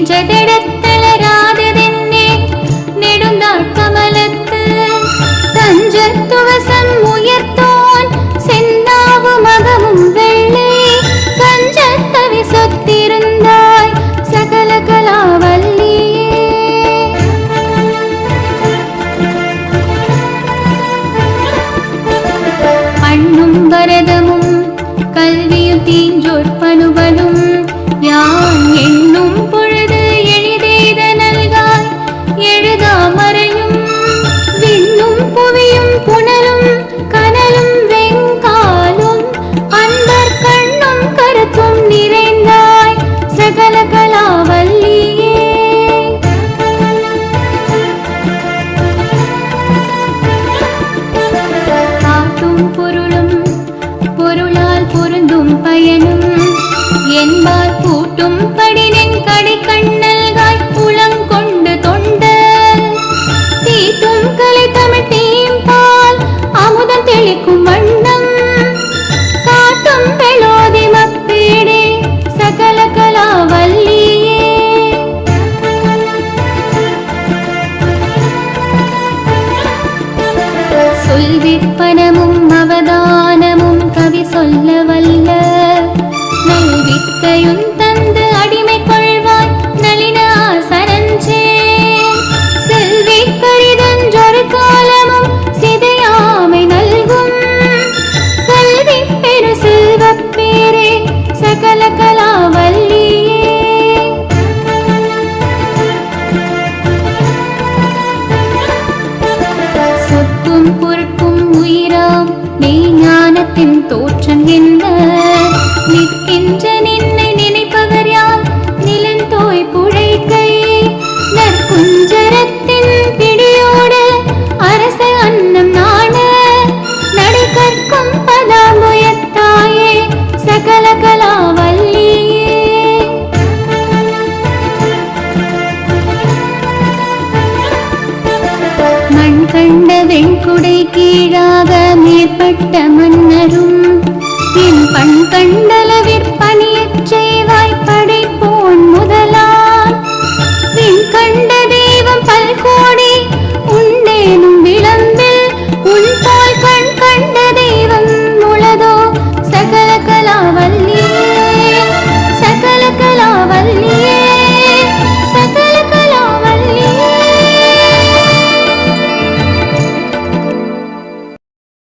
நெஞ்சதெடத்தலராததென்னே நெடுந்தாட்கமலத்து தஞ்சத்துவசம் உயர்த்தோன் செந்தாவு மகமும் வெள்ளை. கஞ்சத்தவி சொத்திருந்தாய் சகல கலாவல்லியே அண்ணும் வரதமும் கல்வியும் தீஞ்சொற்பனுவனும் யான் என்னும் பொழுது என்பார் கூட்டும் படினென் கடை கண்ணல்காய் உளங்கொண்டு தொண்டு தீட்டும் கலை தமிழ் தீம்பால் அமுதம் தெளிக்கும் வண்ணம். காட்டும் பெளோதி மப்பீடே சகல கலா வல்லியே. சொல்விற்பனமும் அவதானமும் கவி சொல்ல வல்ல. பொருட்கும் உயிராம் மெய்ஞானத்தின் தோற்றம் என்ன வெண்குடை கீழாக மேற்பட்ட மன்னரும் என் பண்கண்டல